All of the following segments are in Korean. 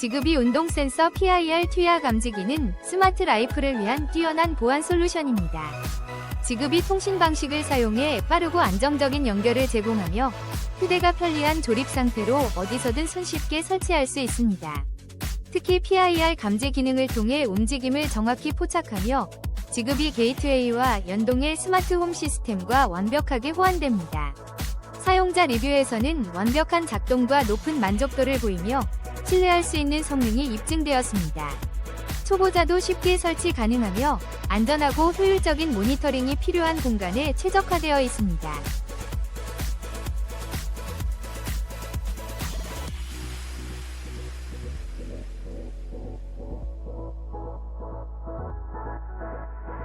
지급이 운동 센서 PIR 투야 감지기는 스마트 라이프를 위한 뛰어난 보안 솔루션입니다. 지급이 통신 방식을 사용해 빠르고 안정적인 연결을 제공하며 휴대가 편리한 조립 상태로 어디서든 손쉽게 설치할 수 있습니다. 특히 PIR 감지 기능을 통해 움직임을 정확히 포착하며 지급이 게이트웨이와 연동해 스마트 홈 시스템과 완벽하게 호환됩니다. 사용자 리뷰에서는 완벽한 작동과 높은 만족도를 보이며 신뢰할 수 있는 성능이 입증되었습니다. 초보자도 쉽게 설치 가능하며 안전하고 효율적인 모니터링이 필요한 공간에 최적화되어 있습니다.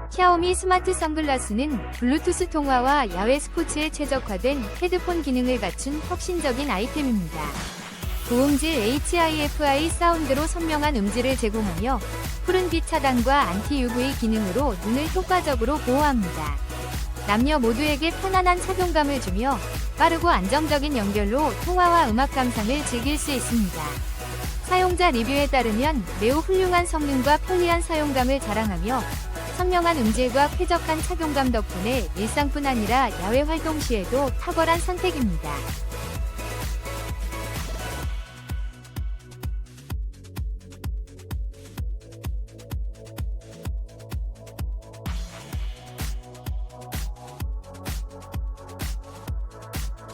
샤오미 스마트 선글라스는 블루투스 통화와 야외 스포츠에 최적화된 헤드폰 기능을 갖춘 혁신적인 아이템입니다. 고음질 HIFI 사운드로 선명한 음질을 제공하며 푸른빛 차단과 안티 UV 기능으로 눈을 효과적으로 보호합니다. 남녀 모두에게 편안한 착용감을 주며 빠르고 안정적인 연결로 통화와 음악 감상을 즐길 수 있습니다. 사용자 리뷰에 따르면 매우 훌륭한 성능과 편리한 사용감을 자랑하며 선명한 음질과 쾌적한 착용감 덕분에 일상뿐 아니라 야외 활동 시에도 탁월한 선택입니다.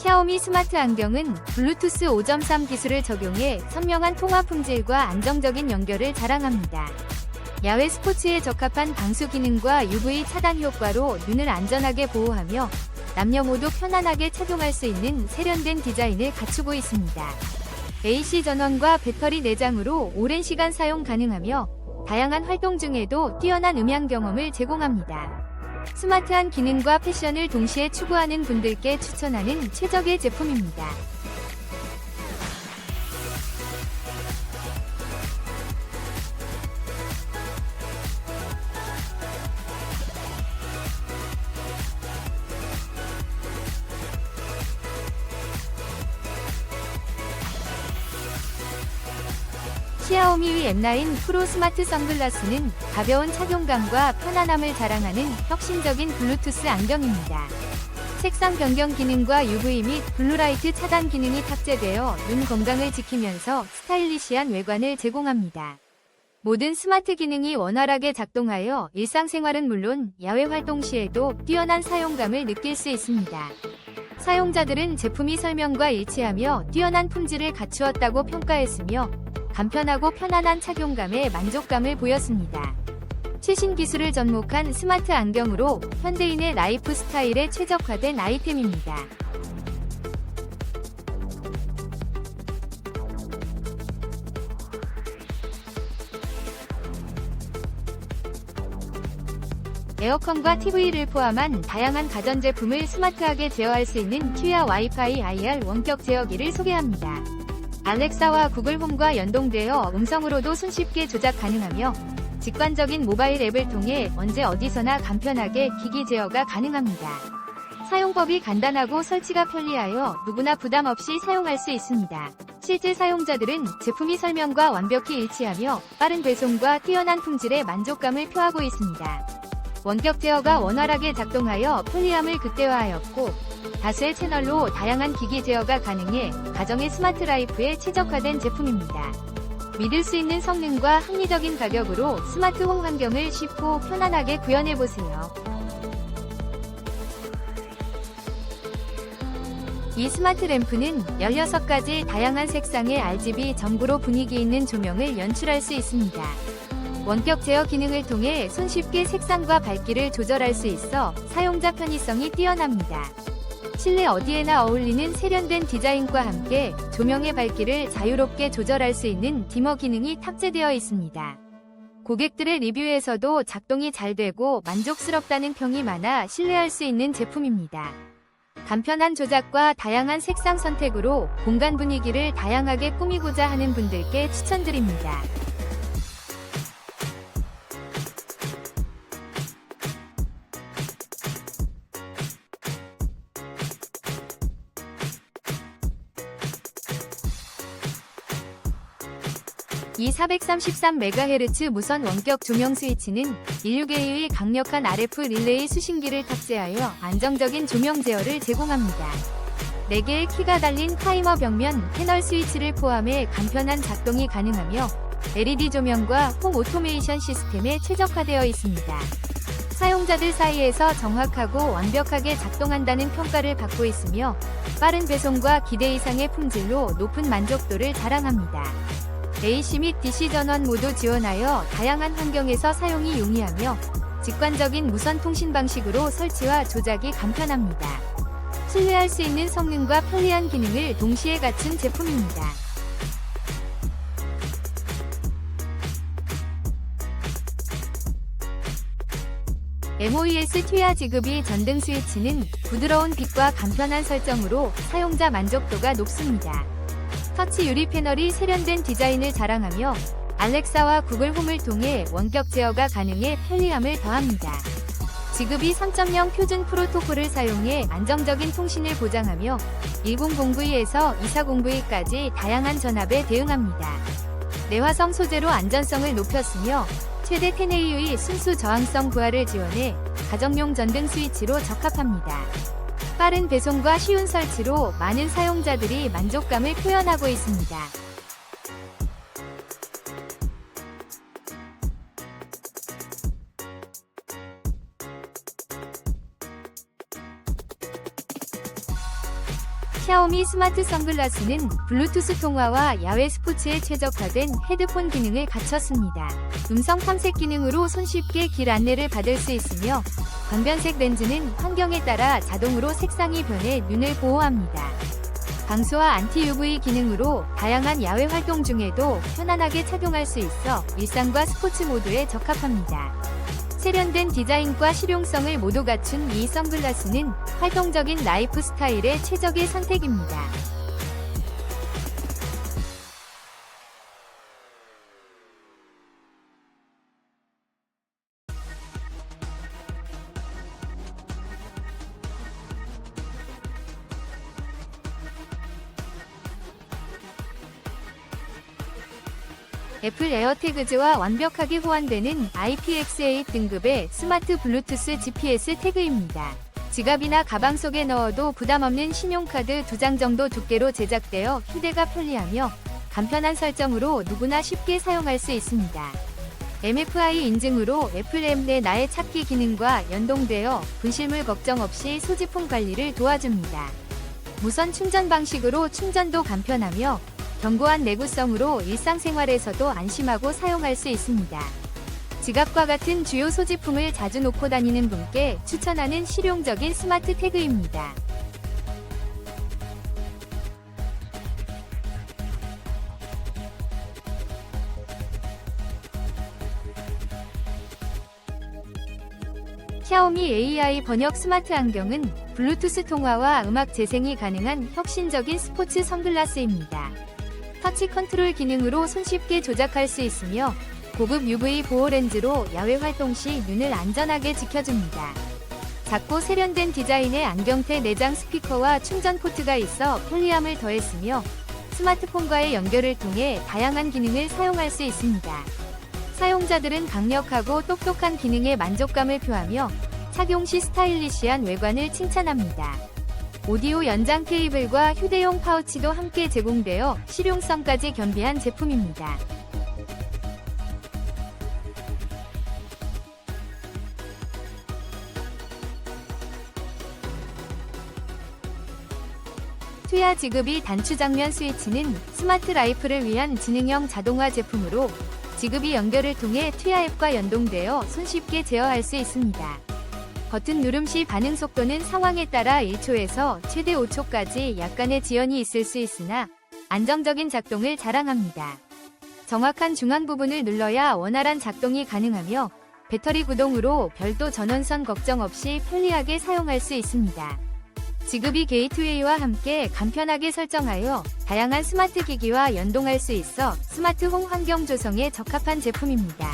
샤오미 스마트 안경은 블루투스 5.3 기술을 적용해 선명한 통화 품질과 안정적인 연결을 자랑합니다. 야외 스포츠에 적합한 방수 기능과 UV 차단 효과로 눈을 안전하게 보호하며 남녀 모두 편안하게 착용할 수 있는 세련된 디자인을 갖추고 있습니다. AC 전원과 배터리 내장으로 오랜 시간 사용 가능하며 다양한 활동 중에도 뛰어난 음향 경험을 제공합니다. 스마트한 기능과 패션을 동시에 추구하는 분들께 추천하는 최적의 제품입니다. 시아오미 M9 프로 스마트 선글라스는 가벼운 착용감과 편안함을 자랑하는 혁신적인 블루투스 안경입니다. 색상 변경 기능과 UV 및 블루라이트 차단 기능이 탑재되어 눈 건강을 지키면서 스타일리시한 외관을 제공합니다. 모든 스마트 기능이 원활하게 작동하여 일상생활은 물론 야외 활동 시에도 뛰어난 사용감을 느낄 수 있습니다. 사용자들은 제품이 설명과 일치하며 뛰어난 품질을 갖추었다고 평가했으며 간편하고 편안한 착용감에 만족감을 보였습니다. 최신 기술을 접목한 스마트 안경으로 현대인의 라이프 스타일에 최적화된 아이템입니다. 에어컨과 TV를 포함한 다양한 가전제품을 스마트하게 제어할 수 있는 큐야 와이파이 IR 원격 제어기를 소개합니다. 알렉사와 구글 홈과 연동되어 음성으로도 손쉽게 조작 가능하며 직관적인 모바일 앱을 통해 언제 어디서나 간편하게 기기 제어가 가능합니다. 사용법이 간단하고 설치가 편리하여 누구나 부담 없이 사용할 수 있습니다. 실제 사용자들은 제품이 설명과 완벽히 일치하며 빠른 배송과 뛰어난 품질에 만족감을 표하고 있습니다. 원격 제어가 원활하게 작동하여 편리함을 극대화하였고 다수의 채널로 다양한 기기 제어가 가능해 가정의 스마트 라이프에 최적화된 제품입니다. 믿을 수 있는 성능과 합리적인 가격으로 스마트 홈 환경을 쉽고 편안하게 구현해보세요. 이 스마트 램프는 16가지 다양한 색상의 RGB 전구로 분위기 있는 조명을 연출할 수 있습니다. 원격 제어 기능을 통해 손쉽게 색상과 밝기를 조절할 수 있어 사용자 편의성이 뛰어납니다. 실내 어디에나 어울리는 세련된 디자인과 함께 조명의 밝기를 자유롭게 조절할 수 있는 디머 기능이 탑재되어 있습니다. 고객들의 리뷰에서도 작동이 잘 되고 만족스럽다는 평이 많아 신뢰할 수 있는 제품입니다. 간편한 조작과 다양한 색상 선택으로 공간 분위기를 다양하게 꾸미고자 하는 분들께 추천드립니다. 이 433MHz 무선 원격 조명 스위치는 16A의 강력한 RF 릴레이 수신기를 탑재하여 안정적인 조명 제어를 제공합니다. 4개의 키가 달린 타이머 벽면 패널 스위치를 포함해 간편한 작동이 가능하며 LED 조명과 홈 오토메이션 시스템에 최적화되어 있습니다. 사용자들 사이에서 정확하고 완벽하게 작동한다는 평가를 받고 있으며 빠른 배송과 기대 이상의 품질로 높은 만족도를 자랑합니다. AC 및 DC 전원 모두 지원하여 다양한 환경에서 사용이 용이하며 직관적인 무선 통신 방식으로 설치와 조작이 간편합니다. 신뢰할 수 있는 성능과 편리한 기능을 동시에 갖춘 제품입니다. MOES 튀야 지급이 전등 스위치는 부드러운 빛과 간편한 설정으로 사용자 만족도가 높습니다. 터치 유리 패널이 세련된 디자인을 자랑하며 알렉사와 구글 홈을 통해 원격 제어가 가능해 편리함을 더합니다. 지급이 3.0 표준 프로토콜을 사용해 안정적인 통신을 보장하며 1009E에서 2409E까지 다양한 전압에 대응합니다. 내화성 소재로 안전성을 높였으며 최대 10AU의 순수 저항성 부하를 지원해 가정용 전등 스위치로 적합합니다. 빠른 배송과 쉬운 설치로 많은 사용자들이 만족감을 표현하고 있습니다. 샤오미 스마트 선글라스는 블루투스 통화와 야외 스포츠에 최적화된 헤드폰 기능을 갖췄습니다. 음성 탐색 기능으로 손쉽게 길 안내를 받을 수 있으며 광변색 렌즈는 환경에 따라 자동으로 색상이 변해 눈을 보호합니다. 방수와 안티 UV 기능으로 다양한 야외 활동 중에도 편안하게 착용할 수 있어 일상과 스포츠 모두에 적합합니다. 세련된 디자인과 실용성을 모두 갖춘 이 선글라스는 활동적인 라이프 스타일의 최적의 선택입니다. 애플 에어태그즈와 완벽하게 호환되는 IPX8 등급의 스마트 블루투스 GPS 태그입니다. 지갑이나 가방 속에 넣어도 부담 없는 신용카드 두 장 정도 두께로 제작되어 휴대가 편리하며 간편한 설정으로 누구나 쉽게 사용할 수 있습니다. MFI 인증으로 애플 앱 내 나의 찾기 기능과 연동되어 분실물 걱정 없이 소지품 관리를 도와줍니다. 무선 충전 방식으로 충전도 간편하며 견고한 내구성으로 일상생활에서도 안심하고 사용할 수 있습니다. 지갑과 같은 주요 소지품을 자주 놓고 다니는 분께 추천하는 실용적인 스마트 태그입니다. 샤오미 AI 번역 스마트 안경은 블루투스 통화와 음악 재생이 가능한 혁신적인 스포츠 선글라스입니다. 터치 컨트롤 기능으로 손쉽게 조작할 수 있으며 고급 UV 보호 렌즈로 야외 활동 시 눈을 안전하게 지켜줍니다. 작고 세련된 디자인의 안경테 내장 스피커와 충전 포트가 있어 편리함을 더했으며 스마트폰과의 연결을 통해 다양한 기능을 사용할 수 있습니다. 사용자들은 강력하고 똑똑한 기능에 만족감을 표하며 착용 시 스타일리시한 외관을 칭찬합니다. 오디오 연장 케이블과 휴대용 파우치도 함께 제공되어 실용성까지 겸비한 제품입니다. 투야 지급이 단추 장면 스위치는 스마트 라이프를 위한 지능형 자동화 제품으로 지급이 연결을 통해 투야 앱과 연동되어 손쉽게 제어할 수 있습니다. 버튼 누름 시 반응 속도는 상황에 따라 1초에서 최대 5초까지 약간의 지연이 있을 수 있으나 안정적인 작동을 자랑합니다. 정확한 중앙 부분을 눌러야 원활한 작동이 가능하며 배터리 구동으로 별도 전원선 걱정 없이 편리하게 사용할 수 있습니다. 지급이 게이트웨이와 함께 간편하게 설정하여 다양한 스마트 기기와 연동할 수 있어 스마트 홈 환경 조성에 적합한 제품입니다.